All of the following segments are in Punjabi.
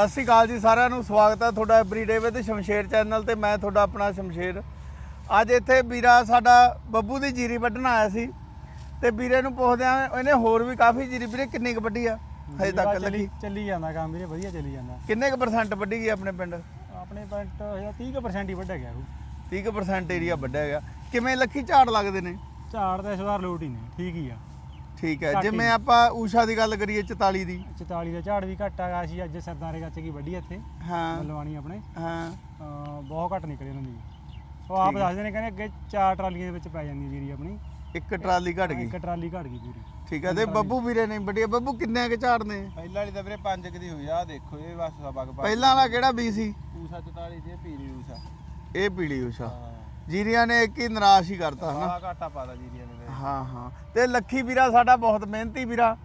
ਸਤਿ ਸ਼੍ਰੀ ਅਕਾਲ ਜੀ ਸਾਰਿਆਂ ਨੂੰ। ਸਵਾਗਤ ਹੈ ਤੁਹਾਡਾ ਐਵਰੀਡੇ ਵਿਦ ਸ਼ਮਸ਼ੇਰ ਚੈਨਲ ਤੇ। ਮੈਂ ਤੁਹਾਡਾ ਆਪਣਾ ਸ਼ਮਸ਼ੇਰ। ਅੱਜ ਇੱਥੇ ਵੀਰਾ ਸਾਡਾ ਬੱਬੂ ਦੀ ਜੀਰੀ ਵੱਢਣ ਆਇਆ ਸੀ। ਤੇ ਵੀਰੇ ਨੂੰ ਪੁੱਛਦੇ ਆ ਇਹਨੇ ਹੋਰ ਵੀ ਕਾਫੀ ਜੀਰੀ। ਵੀਰੇ ਕਿੰਨੀ ਕੁ ਵੱਢੀ ਆ? ਹਜੇ ਤੱਕ ਚੱਲੀ। ਲੱਗੀ ਚੱਲੀ ਜਾਂਦਾ ਕੰਮ ਵੀਰੇ ਵਧੀਆ ਚੱਲੀ ਜਾਂਦਾ। ਕਿੰਨੇ ਕੁ ਪਰਸੈਂਟ ਵੱਢੀ ਗਈ ਆਪਣੇ ਪਿੰਡ? ਆਪਣੇ ਪਿੰਡ 30% ਹੀ ਵੱਢਿਆ ਗਿਆ ਉਹ। 30% ਏਰੀਆ ਵੱਢਿਆ ਗਿਆ। ਕਿਵੇਂ ਲੱਖੀ ਝਾੜ ਲੱਗਦੇ ਨੇ? ਝਾੜ ਦਾ ਇਸ ਵਾਰ ਲੋਟ ਹੀ ਨੇ ਠੀਕ ਹੀ ਆ। ਠੀਕ ਹੈ ਘੱਟ ਹੀ। ਜਿਵੇਂ ਆਪਾਂ ਊਸ਼ਾ ਦੀ ਗੱਲ ਕਰੀਏ 44 ਦੀ। 44 ਦਾ ਝਾੜ ਵੀ ਘੱਟ ਆ ਸੀ ਅੱਜ ਸਰਦਾਰੇ ਗੱਚ ਕੀ ਵੱਢੀ ਇੱਥੇ। ਹਾਂ। ਮਲਵਾਣੀ ਆਪਣੇ। ਹਾਂ। ਅਹ ਬਹੁਤ ਘੱਟ ਨਿਕਲੀ ਉਹਨਾਂ ਦੀ। ਉਹ ਆਪ ਦੱਸਦੇ ਨੇ ਕਹਿੰਦੇ ਅੱਗੇ ਚਾਰ ਟਰਾਲੀਆਂ ਦੇ ਵਿੱਚ ਪੈ ਜਾਂਦੀ ਜੀਰੀ ਆਪਣੀ। ਇੱਕ ਟਰਾਲੀ ਘਟ ਗਈ। ਇੱਕ ਟਰਾਲੀ ਘਟ ਗਈ ਪੂਰੀ। ਠੀਕ ਹੈ ਤੇ ਬੱਬੂ ਵੀਰੇ ਨੇ ਆ। ਬੱਬੂ ਕਿੰਨੇ ਕੁ ਝਾੜ ਨੇ? ਪਹਿਲਾਂ ਵਾਲੀ ਤਾਂ ਵੀਰੇ ਪੰਜ ਕੁ ਦੀ ਹੋਈ ਆ ਦੇਖੋ ਇਹ ਬਸ ਸਭਾ ਕੁ ਪਹਿਲਾਂ ਵਾਲਾ ਕਿਹੜਾ ਬੀ ਸੀ? ਊਸ਼ਾ 44 ਦੀ ਇਹ ਪੀਲੀ ਊਸ਼ਾ। ਇਹ ਪੀਲੀ ਊਸ਼ਾ। ਹਾਂ। ਜੀਰੀਆਂ ਨੇ ਇੱਕ ਹੀ ਨਿਰਾਸ਼ ਹੀ ਕਰਤਾ ਹਨਾ? ਆ ਘਾਟਾ ਪਾਦਾ ਜੀਰੀਆਂ ਨੇ। ਹਾਂ ਹਾਂ। ਤੇ ਲੱਖੀ ਵੀਰਾ ਸਾਡਾ ਬਹੁਤ ਮਿਹਨਤੀ ਵੀਰਾ।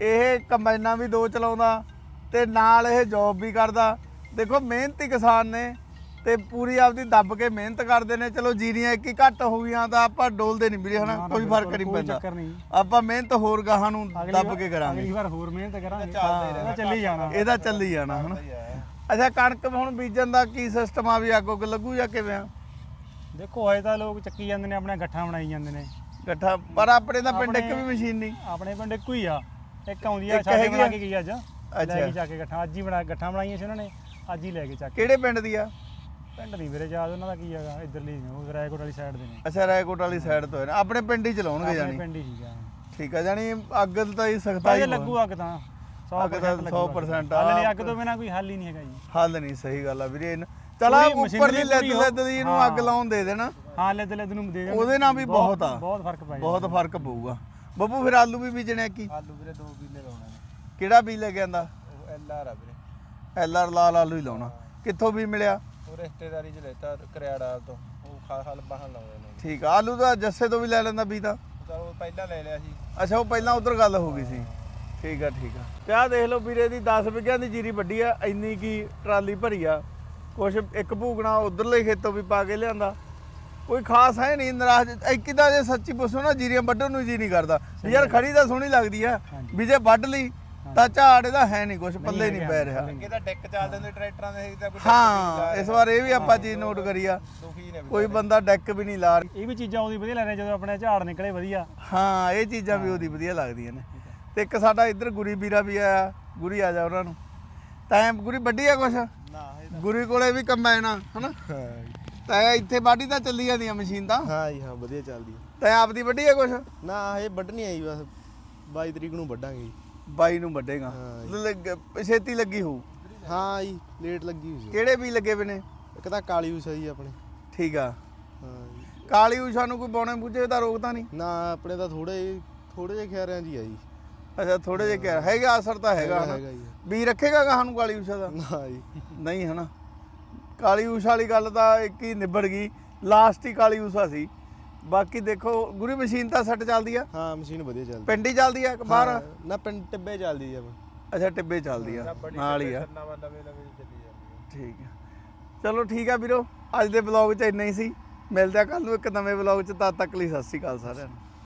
ਇਹ ਕੰਬਾਈਨਾਂ ਵੀ ਦੋ ਚਲਾਉਂਦਾ ਤੇ ਨਾਲ ਇਹ ਜੌਬ ਵੀ ਕਰਦਾ। ਦੇਖੋ ਮਿਹਨਤੀ ਕਿਸਾਨ ਨੇ ਤੇ ਪੂਰੀ ਆਪਦੀ ਦੱਬ ਕੇ ਮਿਹਨਤ ਕਰਦੇ ਨੇ। ਚਲੋ ਜੀਰੀਆਂ ਇੱਕ ਹੀ ਘੱਟ ਹੋ ਗਈਆਂ ਤਾਂ ਆਪਾਂ ਡੋਲਦੇ ਨਹੀਂ ਵੀਰੇ ਹਨਾ? ਕੋਈ ਫ਼ਰਕ ਨਹੀਂ ਪੈਂਦਾ। ਆਪਾਂ ਮਿਹਨਤ ਹੋਰ ਗਾਹਾਂ ਨੂੰ ਦੱਬ ਕੇ ਕਰਾਂਗੇ। ਅਗਲੀ ਵਾਰ ਹੋਰ ਮਿਹਨਤ ਕਰਾਂਗੇ। ਇਹਦਾ ਚੱਲੀ ਜਾਣਾ। ਇਹਦਾ ਚੱਲੀ ਜਾਣਾ ਹਨਾ? ਅੱਛਾ ਕਣਕ ਹੁਣ ਬੀਜਣ ਦਾ ਕੀ ਸਿਸਟਮ ਆ ਵੀ ਅੱਗ ਲੱਗੂ ਜਾਂ ਕਿਵੇਂ ਆ? ਦੇਖੋ ਹਜੇ ਤਾਂ ਲੋਕ ਚੱਕੀ ਜਾਂਦੇ ਨੇ ਆਪਣੇ ਗੱਠਾਂ ਬਣਾਈ ਜਾਂਦੇ ਨੇ। ਇਕੱਠਾ ਪਰ ਆਪਣੇ ਤਾਂ ਪਿੰਡ ਇੱਕ ਵੀ ਮਸ਼ੀਨ ਨਹੀਂ। ਆਪਣੇ ਪਿੰਡ ਇੱਕੋ ਹੀ ਆ। ਇੱਕ ਆਉਂਦੀ ਆ ਇੱਕ ਸਾਡੇ ਹੈਗੀ ਬਣਾ? ਕੇ ਗਈ ਅੱਜ। ਲੈ ਕੇ ਜਾ ਕੇ ਗੱਠਾਂ ਅੱਜ ਹੀ ਬਣਾ ਗੱਠਾਂ ਬਣਾਈਆਂ ਸੀ ਉਹਨਾਂ ਨੇ ਅੱਜ ਹੀ ਲੈ ਕੇ ਚੱਕ ਕਿਹੜੇ ਪਿੰਡ ਦੀ ਆ? ਪਿੰਡ ਦੀ ਵੀਰੇ ਯਾਦ ਉਹਨਾਂ ਦਾ ਕੀ ਹੈਗਾ ਇੱਧਰਲੀ ਨੇ ਉਹ ਰਾਏਕੋਟ ਵਾਲੀ ਸਾਈਡ ਦੇ ਨੇ। ਅੱਛਾ ਰਾਏਕੋਟ ਵਾਲੀ ਸਾਈਡ ਤੋਂ ਹੈ ਨਾ। ਆਪਣੇ ਪਿੰਡ ਹੀ ਚਲਾਉਣਗੇ ਆਪਣੇ ਜਾਨੀ ਪਿੰਡ ਹੀ ਸੀਗਾ ਠੀਕ ਆ ਜਾਨੀ ਅੱਗ ਤਾਂ ਹੀ ਸਖਤਾਈ ਇਹ ਲੱਗੂ ਅੱਗ ਤਾਂ 100% ਅੱਗ ਤਾਂ ਲੱਗੂ 100% ਹੱਲ ਨਹੀਂ। ਅੱਗ ਤੋਂ ਬਿਨਾ ਕੋਈ ਹੱਲ ਹੀ ਨਹੀਂ ਹੈਗਾ ਜੀ। ਹੱਲ ਨਹੀਂ ਸਹੀ ਗੱਲ ਆ ਵੀਰੇ। ਇਹਨ- ਚਲਾ ਪੂਰੀ ਉੱਪਰਲੀ ਮਸ਼ੀਨਰੀ ਲੱਦ ਪੂਰੀ ਹੋ- ਲੱਦ ਦੀ ਇਹਨੂੰ ਅੱਗ। ਲਾਉਣ ਦੇ ਦੇਣਾ। ਹਾਂ ਲੈਦ ਲੈਦ ਨੂੰ ਦੇ ਦੇਣ। ਉਹਦੇ ਨਾਲ ਵੀ ਬਹੁਤ ਆ। ਬਹੁਤ ਫ਼ਰਕ ਪੈ ਬਹੁਤ ਫ਼ਰਕ ਪਊਗਾ। ਬੱਬੂ ਫਿਰ ਆਲੂ ਵੀ ਬੀਜਣੇ ਕੀ? ਆਲੂ ਵੀਰੇ ਦੋ ਕਿੱਲੇ ਲਾਉਣੇ ਨੇ। ਕਿਹੜਾ ਬੀਜ ਲੈ ਕੇ ਆਂਦਾ? ਉਹ ਐਲ ਆਰ ਆ ਵੀਰੇ। ਐਲ ਆਰ ਲਾਲ ਆਲੂ ਹੀ ਲਾਉਣਾ। ਕਿੱਥੋਂ ਵੀ ਮਿਲਿਆ? ਉਹ ਰਿਸ਼ਤੇਦਾਰੀ ਚ ਲੈਤਾ ਕਰਿਆੜਾ ਤੋਂ। ਉਹ ਖਾ ਹਲ ਬਾਹਨ ਲਾਉਂਦੇ ਨੇ। ਠੀਕ ਆ। ਆਲੂ ਦਾ ਜੱਸੇ ਤੋਂ ਵੀ ਲੈ ਲੈਂਦਾ ਬੀ ਤਾਂ। ਚਲ ਉਹ ਪਹਿਲਾਂ ਲੈ ਲਿਆ ਸੀ। ਅੱਛਾ ਉਹ ਪਹਿਲਾਂ ਉਧਰ ਗੱਲ ਹੋ ਗਈ ਸੀ। ਠੀਕ ਆ ਠੀਕ ਆ। ਤੇ ਆਹ ਦੇਖ ਲਓ ਵੀਰੇ ਦੀ 10 ਵਿਗਿਆਂ ਦੀ ਜੀਰੀ ਵੱਡੀ ਆ। ਇੰਨੀ ਕੀ ਟਰਾਲੀ ਭਰੀ ਆ। ਕੁਛ ਇੱਕ ਭੂਗਣਾ ਉਧਰਲੇ ਖੇਤੋਂ ਵੀ ਪਾ ਕੇ ਲਿਆਂਦਾ। ਕੋਈ ਖਾਸ ਹੈ ਨਹੀਂ ਨਰਾਜ ਇੱਕ ਦਾ ਜੇ ਸੱਚੀ ਪੁੱਛੋ ਨਾ ਜੀਰੀਆਂ ਵੱਢਣ ਨੂੰ ਜੀ ਨਹੀਂ ਕਰਦਾ। ਵੀ ਯਾਰ ਖੜੀ ਤਾਂ ਸੋਹਣੀ ਲੱਗਦੀ ਆ। ਵੀ ਜੇ ਵੱਢ ਲਈ ਤਾਂ ਝਾੜ ਇਹਦਾ ਹੈ ਨਹੀਂ ਕੁਛ ਪੱਲੇ ਨਹੀਂ ਪੈ ਰਿਹਾ। ਅੱਗੇ ਤਾਂ ਡੈਕ ਚੱਲਦੇ ਹੁੰਦੇ ਟਰੈਕਟਰਾਂ ਦੇ ਤਾਂ ਕੋਈ ਹਾਂ ਇਸ ਵਾਰ ਇਹ ਵੀ ਆਪਾਂ ਚੀਜ਼ ਨੋਟ ਕਰੀ ਆ। ਕੋਈ ਬੰਦਾ ਡੈਕ ਵੀ ਨਹੀਂ ਲਾ ਰਿਹਾ। ਇਹ ਵੀ ਚੀਜ਼ਾਂ ਉਹਦੀ ਵਧੀਆ ਲੱਗਦੀਆਂ ਜਦੋਂ ਆਪਣੇ ਝਾੜ ਨਿਕਲੇ ਵਧੀਆ। ਹਾਂ ਇਹ ਚੀਜ਼ਾਂ ਵੀ ਉਹਦੀ ਵਧੀਆ ਲੱਗਦੀਆਂ ਨੇ। ਤੇ ਇੱਕ ਸਾਡਾ ਇੱਧਰ ਗੁਰੀ ਵੀਰਾ ਵੀ ਆਇਆ ਗੁਰੀ ਆ ਜਾ ਉਹਨਾਂ ਨੂੰ। ਤੈਂ ਗੁਰੀ ਵੱਡੀ ਆ ਕੁਛ? ਨਾ ਗੁਰੀ ਕੋਲੇ ਵੀ ਕੰਬਾਈਨ ਆ ਹਨਾ? ਤੈਂ ਇੱਥੇ ਵਾਢੀ ਤਾਂ ਚੱਲੀ ਜਾਂਦੀ ਆ ਮਸ਼ੀਨ ਤਾਂ। ਹਾਂ ਜੀ ਹਾਂ ਵਧੀਆ ਚੱਲਦੀ ਹੈ ਤੈਂ ਆਪਦੀ ਵੱਡੀ ਆ ਕੁਛ? ਨਾ ਇਹ ਵੱਢਣੀ ਆਈ ਬਸ। 22 ਤਰੀਕ ਨੂੰ ਵੱਢਾਂਗੇ ਜੀ। ਬਾਈ ਨੂੰ ਵੱਡੇਗਾ ਹਾਂ ਲੱਗ- ਛੇਤੀ ਲੱਗੀ ਹੋਊ। ਹਾਂ ਜੀ ਲੇਟ ਲੱਗੀ ਹੋਈ ਸੀ ਕਿਹੜੇ ਵੀ ਲੱਗੇ ਵੇ ਨੇ? ਇੱਕ ਤਾਂ ਕਾਲੀ ਉਸਾ ਜੀ ਆਪਣੇ। ਠੀਕ ਆ। ਹਾਂ ਜੀ। ਕਾਲੀ ਊਸ਼ਾ ਨੂੰ ਕੋਈ ਬੌਣੇ ਬੁੱਝੇ ਦਾ ਰੋਕ ਤਾਂ ਨਹੀਂ। ਨਾ ਆਪਣੇ ਤਾਂ ਥੋੜੇ ਥੋੜੇ ਜਿਹੇ ਖਿਆਰਿਆਂ ਜੀ ਆ ਜੀ। ਅੱਛਾ ਥੋੜੇ ਜਿਹਾ ਕਿਹਾ ਹੈਗਾ ਅਸਰ ਤਾਂ ਹੈਗਾ ਹਨਾ? ਹੈਗਾ ਜੀ। ਵੀ ਰੱਖੇਗਾ ਕਹਾਂ ਨੂੰ ਕਾਲੀ ਊਸ਼ਾ ਦਾ? ਨਾ ਜੀ। ਨਹੀਂ ਹਨਾ? ਕਾਲੀ ਊਸ਼ਾ ਵਾਲੀ ਗੱਲ ਤਾਂ ਇੱਕ ਹੀ ਨਿਬੜ ਗਈ। ਲਾਸਟ ਹੀ ਕਾਲੀ ਊਸ਼ਾ ਸੀ। ਬਾਕੀ ਦੇਖੋ ਗੁਰੀ ਮਸ਼ੀਨ ਤਾਂ ਸੱਟ ਚੱਲਦੀ ਆ? ਹਾਂ ਮਸ਼ੀਨ ਵਧੀਆ ਚੱਲਦੀ। ਪਿੰਡ ਹੀ ਚੱਲਦੀ ਆ ਕਿ ਬਾਹਰ? ਹਾਂ, ਨਾ ਪਿੰਡ ਟਿੱਬੇ ਚੱਲਦੀ ਆ ਅੱਛਾ ਟਿੱਬੇ ਚੱਲਦੀ ਆ ਨਾਲ ਹੀ ਆ। ਨਵਾਂ ਲਵੇ ਲਵੇ ਚੱਲੀ ਜਾਂਦੀ ਹੈ ਠੀਕ ਆ। ਚਲੋ ਠੀਕ ਆ ਵੀਰੋ। ਅੱਜ ਦੇ ਵਲੌਗ 'ਚ ਇੰਨਾ ਹੀ ਸੀ। ਮਿਲਦੇ ਆ ਕੱਲ ਨੂੰ ਇੱਕ ਨਵੇਂ ਵਲੌਗ 'ਚ। ਤਦ ਤੱਕ ਲਈ ਸਤਿ ਸ਼੍ਰੀ ਅਕਾਲ ਸਾਰਿਆਂ ਨੂੰ।